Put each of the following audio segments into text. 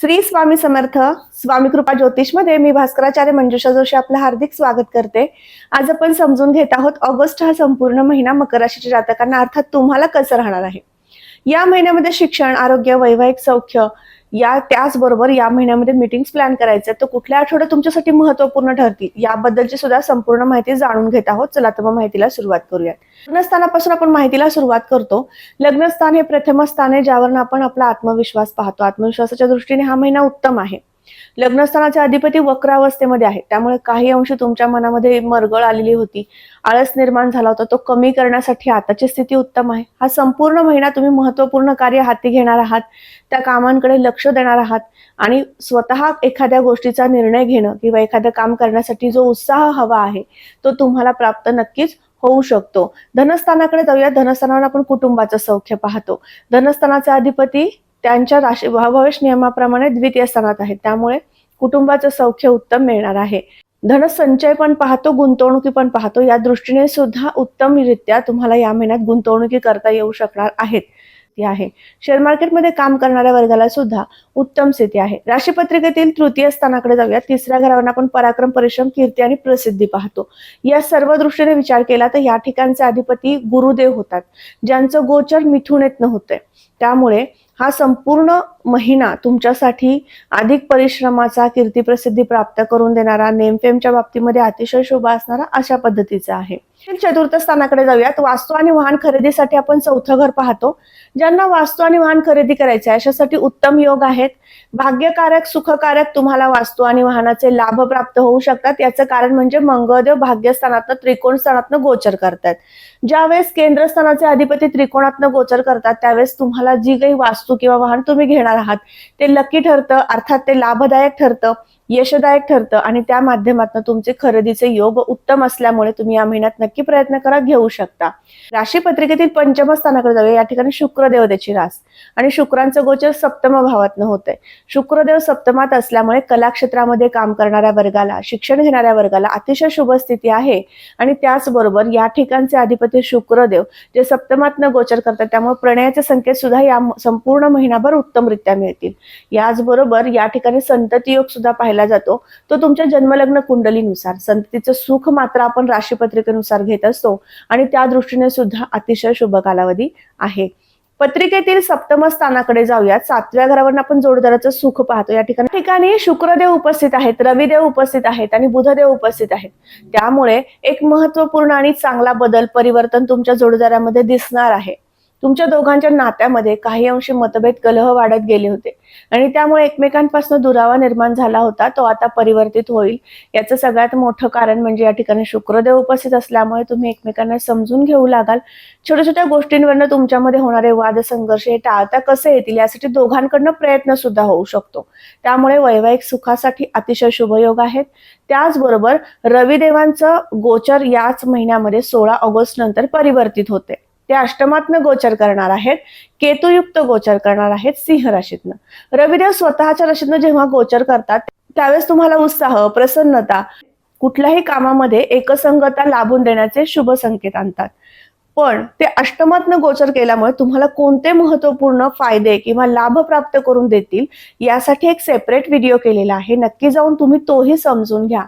श्री स्वामी समर्थ स्वामी कृपा ज्योतिषमध्ये मी भास्कराचार्य मंजुषा जोशी आपलं हार्दिक स्वागत करते. आज आपण समजून घेत आहोत ऑगस्ट हा संपूर्ण महिना मकर राशीच्या जातकांना. अर्थात तुम्हाला कसं राहणार आहे? या महिन्यामध्ये शिक्षण आरोग्य वैवाहिक सौख्य या त्याचबरोबर या महिन्यामध्ये मीटिंग्स प्लॅन करायचे तर कुठल्या आठवड्या तुमच्यासाठी महत्त्वपूर्ण ठरतील? याबद्दलची सुद्धा संपूर्ण माहिती जाणून घेत आहोत. चला तर मग माहितीला सुरुवात करूयात. लग्नस्थानापासून आपण माहितीला सुरुवात करतो. लग्नस्थान हे प्रथम स्थान आहे ज्यावरून आपण आपला आत्मविश्वास पाहतो. आत्मविश्वासाच्या दृष्टीने हा महिना उत्तम आहे. लग्नस्थानाचे अधिपती वक्रावस्थेमध्ये आहे त्यामुळे काही अंशी तुमच्या मनामध्ये मरगळ आलेली होती. आळस निर्माण झाला होता. तो कमी करण्यासाठी आताची स्थिती उत्तम आहे. हा संपूर्ण महिना तुम्ही महत्त्वपूर्ण कार्य हाती घेणार आहात. त्या कामांकडे लक्ष देणार आहात. आणि स्वतः एखाद्या गोष्टीचा निर्णय घेणं किंवा एखादं काम करण्यासाठी जो उत्साह हवा आहे तो तुम्हाला प्राप्त नक्कीच होऊ शकतो. धनस्थानाकडे जाऊया. धनस्थानावर आपण कुटुंबाचं सौख्य पाहतो. धनस्थानाचे अधिपती त्यांच्या राशी भवेश नियमाप्रमाणे द्वितीय स्थानात आहेत त्यामुळे कुटुंबाचं सौख्य उत्तम मिळणार आहे. धनसंचय पण पाहतो गुंतवणुकी पण पाहतो. या दृष्टीने सुद्धा उत्तमरित्या तुम्हाला या महिन्यात गुंतवणुकी करता येऊ शकणार आहेत. ती आहे. शेअर मार्केटमध्ये काम करणाऱ्या वर्गाला सुद्धा उत्तम स्थिती आहे. राशीपत्रिकेतील तृतीय स्थानाकडे जाऊया. तिसऱ्या घरावर आपण पराक्रम परिश्रम कीर्ती आणि प्रसिद्धी पाहतो. या सर्व दृष्टीने विचार केला तर या ठिकाणचे अधिपती गुरुदेव होतात. ज्यांचं गोचर मिथुन येत होते त्यामुळे हा संपूर्ण महिना तुमच्यासाठी अधिक परिश्रमाचा कीर्ती प्रसिद्धी प्राप्त करून देणारा नेमफेमच्या बाबतीमध्ये अतिशय शोभा असणारा अशा पद्धतीचा आहे. चतुर्थ स्थानाकडे जाऊयात. वास्तू आणि वाहन खरेदीसाठी आपण चौथं घर पाहतो. ज्यांना वास्तू आणि वाहन खरेदी करायचे अशासाठी उत्तम योग आहेत. भाग्यकारक सुखकारक तुम्हाला वास्तू आणि वाहनाचे लाभ प्राप्त होऊ शकतात. याचं कारण म्हणजे मंगळदेव भाग्यस्थानातनं त्रिकोण स्थानातनं गोचर करतात. ज्यावेळेस केंद्रस्थानाचे अधिपती त्रिकोणातनं गोचर करतात त्यावेळेस तुम्हाला जी काही वास्तू किंवा वाहन तुम्ही घेणार आहात. ते लकी ठरतं अर्थात ते लाभदायक ठरतं. यशदायक ठरतं आणि त्या माध्यमातून तुमचे खरेदीचे योग उत्तम असल्यामुळे तुम्ही या महिन्यात नक्की प्रयत्न करा घेऊ शकता. राशी पत्रिकेतील पंचम स्थानाकडे जाऊया. या ठिकाणी शुक्रदेव त्याची रास. आणि शुक्रांचं गोचर सप्तम भावातनं होतंय. शुक्रदेव सप्तमात असल्यामुळे कलाक्षेत्रामध्ये काम करणाऱ्या वर्गाला शिक्षण घेणाऱ्या वर्गाला अतिशय शुभ स्थिती आहे. आणि त्याचबरोबर या ठिकाणचे अधिपती शुक्रदेव जे सप्तमातनं गोचर करतात त्यामुळे प्रणयाचे संकेत सुद्धा या संपूर्ण महिनाभर उत्तमरित्या मिळतील. याचबरोबर या ठिकाणी संतती योग सुद्धा पाहिला जातो. तो तुमच्या जन्मलग्न कुंडलीनुसार संततीचं सुख मात्र आपण राशीपत्रिकेनुसार घेत असतो आणि त्या दृष्टीने सुद्धा अतिशय शुभ कालावधी आहे. पत्रिकेतील सप्तम स्थानाकडे जाऊयात. सातव्या घरावर आपण जोडदाराचं सुख पाहतो. या ठिकाणी ठिकाणी शुक्रदेव उपस्थित आहेत रविदेव उपस्थित आहेत आणि बुधदेव उपस्थित आहेत. त्यामुळे एक महत्त्वपूर्ण आणि चांगला बदल परिवर्तन तुमच्या जोडदारामध्ये दिसणार आहे. तुमच्या दोघांच्या नात्यामध्ये काही अंशी मतभेद कलह वाढत गेले होते. आणि त्यामुळे एकमेकांपासून दुरावा निर्माण झाला होता तो आता परिवर्तित होईल. याचं सगळ्यात मोठं कारण म्हणजे या ठिकाणी शुक्रदेव उपस्थित असल्यामुळे तुम्ही एकमेकांना समजून घेऊ लागाल. छोट्या छोट्या गोष्टींवरनं तुमच्यामध्ये होणारे वाद संघर्ष हे टाळता कसे येतील यासाठी दोघांकडनं प्रयत्न सुद्धा होऊ शकतो. त्यामुळे वैवाहिक सुखासाठी अतिशय शुभयोग आहेत. त्याचबरोबर रविदेवांचं गोचर याच महिन्यामध्ये सोळा ऑगस्ट नंतर परिवर्तित होते. ते अष्टमातनं गोचर करणार आहेत केतुयुक्त गोचर करणार आहेत सिंह राशीतनं. रविदेव स्वतःच्या राशीतनं जेव्हा गोचर करतात त्यावेळेस तुम्हाला उत्साह प्रसन्नता कुठल्याही कामामध्ये एकसंगता लाभून देण्याचे शुभ संकेत आणतात. पण ते अष्टमातनं गोचर केल्यामुळे तुम्हाला कोणते महत्त्वपूर्ण फायदे किंवा लाभ प्राप्त करून देतील यासाठी एक सेपरेट व्हिडिओ केलेला आहे. नक्की जाऊन तुम्ही तोही समजून घ्या.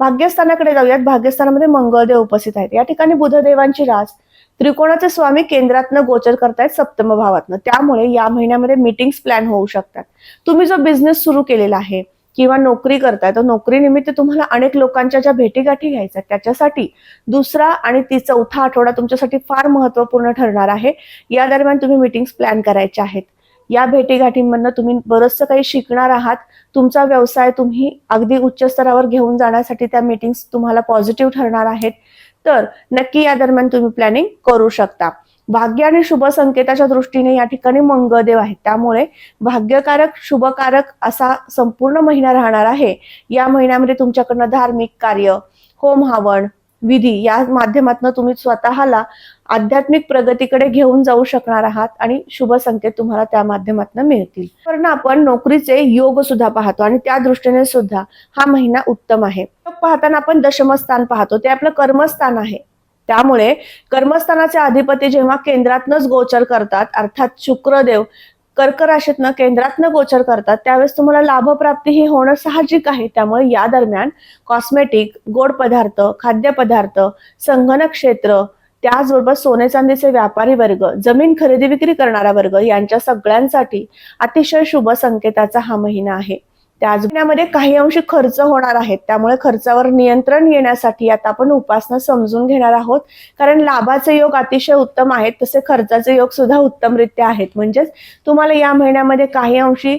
भाग्यस्थानाकडे जाऊयात. भाग्यस्थानामध्ये मंगळदेव उपस्थित आहेत. या ठिकाणी बुधदेवांची रास त्रिकोणाचे स्वामी केंद्रातनं गोचर करतायत सप्तम भावातनं. त्यामुळे या महिन्यामध्ये मीटिंग्स प्लॅन होऊ शकतात. तुम्ही जो बिझनेस सुरू केलेला आहे किंवा नोकरी करताय तर नोकरीनिमित्त तुम्हाला अनेक लोकांच्या ज्या भेटीगाठी घ्यायच्या त्याच्यासाठी दुसरा आणि ती चौथा आठवडा तुमच्यासाठी फार महत्त्वपूर्ण ठरणार आहे. या दरम्यान तुम्ही मीटिंग्स प्लॅन करायचे आहेत. या भेटीगाठींमधनं तुम्ही बरंचसं काही शिकणार आहात. तुमचा व्यवसाय तुम्ही अगदी उच्च स्तरावर घेऊन जाण्यासाठी त्या मीटिंग्स तुम्हाला पॉझिटिव्ह ठरणार आहेत. तर नक्की या दरम्यान तुम्ही प्लॅनिंग करू शकता. भाग्य आणि शुभ संकेताच्या दृष्टीने या ठिकाणी मंगळदेव आहेत. त्यामुळे भाग्यकारक शुभकारक असा संपूर्ण महिना राहणार आहे. या महिन्यामध्ये तुमच्याकडनं धार्मिक कार्य होम हवन विधी या माध्यमातून तुम्ही स्वतःला आध्यात्मिक प्रगतीकडे घेऊन जाऊ शकणार आहात आणि शुभ संकेत तुम्हाला त्या माध्यमातून मिळतील. कारण आपण नोकरीचे योग सुद्धा पाहतो आणि त्या दृष्टीने सुद्धा हा महिना उत्तम आहे. पाहताना आपण दशमस्थान पाहतो ते आपलं कर्मस्थान आहे. त्यामुळे कर्मस्थानाचे अधिपती जेव्हा केंद्रातनच गोचर करतात अर्थात शुक्रदेव कर्क राशीतनं केंद्रातनं गोचर करतात त्यावेळेस तुम्हाला लाभप्राप्ती ही होणं साहजिक आहे. त्यामुळे या दरम्यान कॉस्मेटिक गोड पदार्थ खाद्यपदार्थ संगणक क्षेत्र त्याचबरोबर सोने चांदीचे व्यापारी वर्ग जमीन खरेदी विक्री करणारा वर्ग यांच्या सगळ्यांसाठी अतिशय शुभ संकेताचा हा महिना आहे. त्याच महिन्यामध्ये काही अंशी खर्च होणार आहेत. त्यामुळे खर्चावर नियंत्रण येण्यासाठी आता आपण उपासना समजून घेणार आहोत. कारण लाभाचे योग अतिशय उत्तम आहेत तसे खर्चाचे योग सुद्धा उत्तमरित्या आहेत. म्हणजेच तुम्हाला या महिन्यामध्ये काही अंशी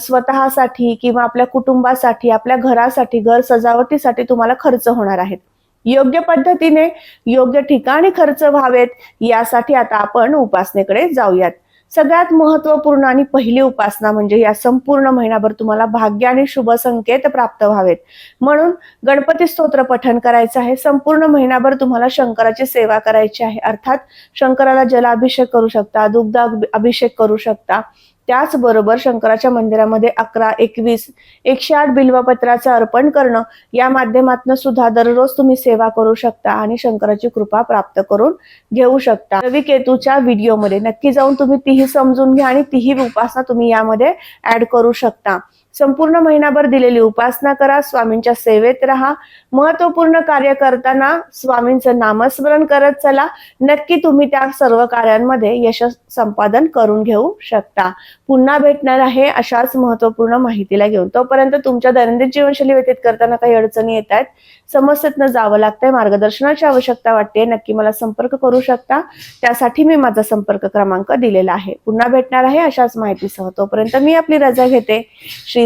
स्वतःसाठी किंवा आपल्या कुटुंबासाठी आपल्या घरासाठी घर सजावटीसाठी तुम्हाला खर्च होणार आहेत. योग्य पद्धतीने योग्य ठिकाणी खर्च व्हावेत यासाठी आता आपण उपासनेकडे जाऊयात. सगळ्यात महत्त्वपूर्ण आणि पहिली उपासना म्हणजे या संपूर्ण महिनाभर तुम्हाला भाग्य आणि शुभ संकेत प्राप्त व्हावेत. म्हणून गणपती स्तोत्र पठण करायचं आहे संपूर्ण महिनाभर तुम्हाला शंकराची सेवा करायची आहे. अर्थात शंकराला जलाभिषेक करू शकता दुग्ध अभिषेक करू शकता. त्याचबरोबर शंकराच्या मंदिरामध्ये अकरा एकवीस एकशे आठ बिल्वपत्राचं अर्पण करणं या माध्यमातून सुद्धा दररोज तुम्ही सेवा करू शकता आणि शंकराची कृपा प्राप्त करून घेऊ शकता. रवी केतूच्या व्हिडिओमध्ये नक्की जाऊन तुम्ही तीही समजून घ्या आणि तीही उपासना तुम्ही यामध्ये ऍड करू शकता. संपूर्ण महिनाभर दिलेली उपासना करा स्वामींच्या सेवेत राहा. महत्त्वपूर्ण कार्य करताना स्वामींचं नामस्मरण करत चला. नक्की तुम्ही त्या सर्व कार्यांमध्ये यश संपादन करून घेऊ शकता. पुन्हा भेटणार आहे अशाच महत्त्वपूर्ण माहितीला घेऊन. तोपर्यंत तुमच्या दैनंदिन जीवनशैली व्यतीत करताना काही अडचणी येत आहेत समस्येतनं जावं लागतंय मार्गदर्शनाची आवश्यकता वाटते नक्की मला संपर्क करू शकता. त्यासाठी मी माझा संपर्क क्रमांक दिलेला आहे. पुन्हा भेटणार आहे अशाच माहितीसह. तोपर्यंत मी आपली रजा घेते. श्री